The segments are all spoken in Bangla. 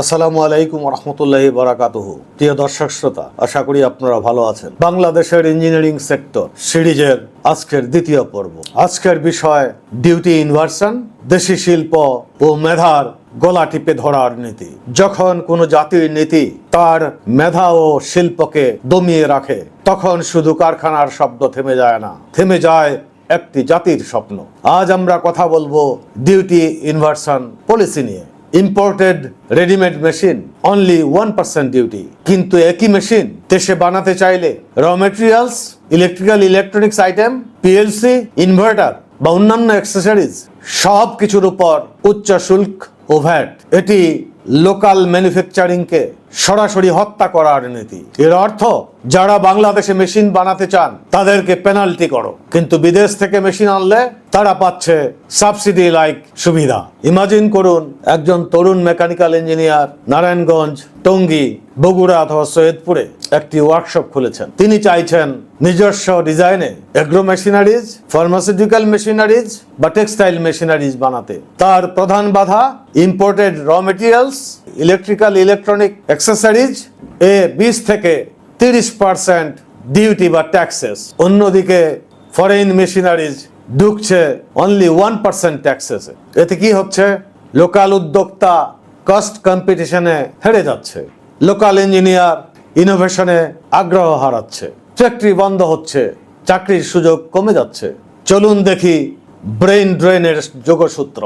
আসসালামু আলাইকুম রহমতুল্লাহি বারাকাতুহু। প্রিয় দর্শক শ্রোতা, আশা করি আপনারা ভালো আছেন। বাংলাদেশের ইঞ্জিনিয়ারিং সেক্টর সিরিজের আজকের দ্বিতীয় পর্ব। আজকের বিষয় ডিউটি ইনভার্সন দেশি শিল্প ও মেধার গলা টিপে ধরার নীতি। যখন কোনো জাতির নীতি তার মেধা ও শিল্পকে দমিয়ে রাখে, তখন শুধু কারখানার শব্দ থেমে যায় না, থেমে যায় একটি জাতির স্বপ্ন। আজ আমরা কথা বলব ডিউটি ইনভার্সন পলিসি নিয়ে। Imported readymade machine only one percent duty কিন্তু একই মেশিন দেশে বানাতে চাইলে raw materials electrical electronics item PLC inverter বা অন্যান্য অ্যাক্সেসরিজ সব কিছুর উপর উচ্চ শুল্ক ও ভ্যাট এটি লোকাল ম্যানুফ্যাকচারিংকে সরাসরি হত্যা করার নীতি। এর অর্থ, যারা বাংলাদেশে মেশিন বানাতে চান, তাদেরকে পেনাল্টি করো। কিন্তু বিদেশ থেকে মেশিন আনলে তারা পাচ্ছে সাবসিডি লাইক সুবিধা। ইমাজিন করুন, একজন তরুণ মেকানিক্যাল ইঞ্জিনিয়ার, নারায়ণগঞ্জ টঙ্গী, বগুড়া অথবা সৈয়দপুরে একটি ওয়ার্কশপ খুলেছেন। তিনি চাইছেন নিজস্ব ডিজাইনে এগ্রো মেশিনারিজ ফার্মাসিউটিক্যাল মেশিনারিজ বা টেক্সটাইল মেশিনারিজ বানাতে। তার প্রধান বাধা imported raw materials electrical electronic accessories এ বিশ থেকে তিরিশ পার্সেন্ট ডিউটি বা ট্যাক্সেস অন্যদিকে ফরেন মেশিনারিজ ঢুকছে অনলি ওয়ান পার্সেন্ট ট্যাক্সেসে এতে কি হচ্ছে? লোকাল উদ্যোক্তা কস্ট কম্পিটিশনে হেরে যাচ্ছে। লোকাল ইঞ্জিনিয়ার ইনোভেশনে আগ্রহ হারাচ্ছে। ফ্যাক্টরি বন্ধ হচ্ছে, চাকরির সুযোগ কমে যাচ্ছে। চলুন দেখি ব্রেন ড্রেনের যোগসূত্র।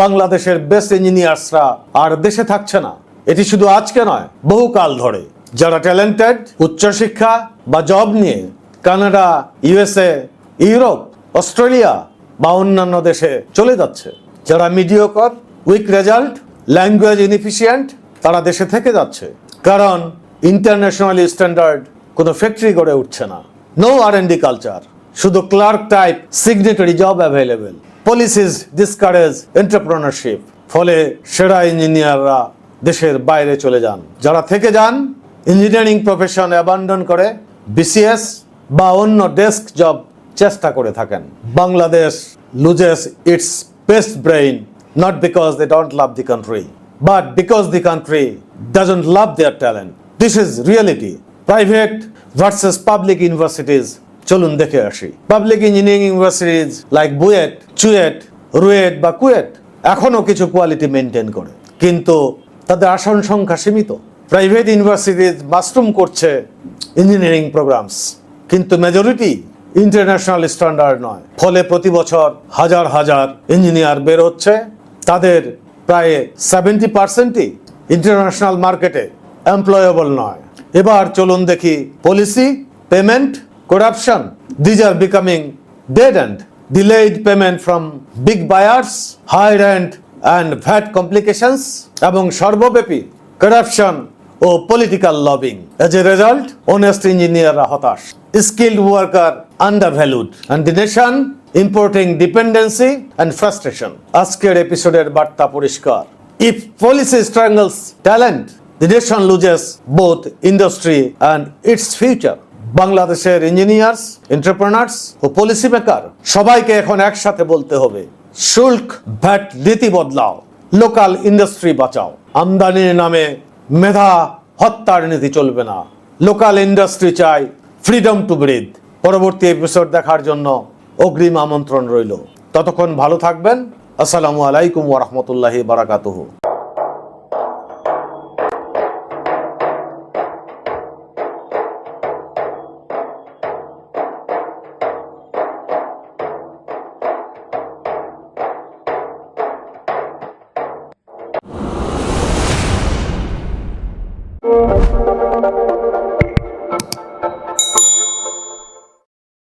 বাংলাদেশের বেস্ট ইঞ্জিনিয়ার্সরা আর দেশে থাকছে না। এটি শুধু আজকে নয়, বহুকাল ধরে। যারা ট্যালেন্টেড উচ্চশিক্ষা বা জব নিয়ে কানাডা ইউএসএ ইউরোপ, অস্ট্রেলিয়া বা অন্যান্য দেশে চলে যাচ্ছে। যারা mediocre weak result language inefficient তারা দেশে থেকে যাচ্ছে। কারণ ইন্টারন্যাশনাল স্ট্যান্ডার্ড কোনো ফ্যাক্টরি গড়ে উঠছে না। No R and D culture শুধু clerk type signatory job available policies discourage entrepreneurship ফলে সেরা ইঞ্জিনিয়াররা দেশের বাইরে চলে যান। যারা থেকে যান ইঞ্জিনিয়ারিং প্রফেশন অ্যাবান্ডন করে বিসিএস বা অন্য ডেস্ক জব চেষ্টা করে থাকেন। Bangladesh loses its best brain not because they don't love the country but because the country doesn't love their talent this is reality private versus public universities চলুন দেখে আসি। Public engineering universities like BUET CUET RUET বা কুয়েট এখনও কিছু কোয়ালিটি মেনটেন করে। কিন্তু তাদের আসন সংখ্যা সীমিত। প্রাইভেট ইউনিভার্সিটিজ মাশরুম করছে ইঞ্জিনিয়ারিং প্রোগ্রামস কিন্তু মেজরিটি ইন্টারন্যাশনাল স্ট্যান্ডার্ড নয়। ফলে প্রতি বছর হাজার হাজার ইঞ্জিনিয়ার বের হচ্ছে। তাদের প্রায় সেভেন্টি পার্সেন্টই ইন্টারন্যাশনাল মার্কেটে এমপ্লয়েবল নয়। এবার চলুন দেখি policy payment corruption these are becoming dead and delayed payment from big buyers high rand and VAT complications এবং সর্বব্যাপী corruption O political lobbying as a result honest ইঞ্জিনিয়াররা হতাশ। Skilled worker under valued and the nation importing dependency and frustration আজকের এপিসোডের বার্তা পরিষ্কার। If policy strangles talent the nation loses both industry and its future বাংলাদেশের ইঞ্জিনিয়ার্স এন্টারপ্রেনার্স ও পলিসি মেকার সবাইকে এখন একসাথে বলতে হবে, শুল্ক ভ্যাট নীতি বদলাও লোকাল ইন্ডাস্ট্রি বাঁচাও। আমদানির নামে মেধা হত্যার নীতি চলবে না। লোকাল ইন্ডাস্ট্রি চাই ফ্রিডম টু ব্রিথ পরবর্তী এপিসোড দেখার জন্য অগ্রিম আমন্ত্রণ রইল। ততক্ষণ ভালো থাকবেন। আসসালামু আলাইকুম ওরহমতুল্লাহি বারাকাতুহু।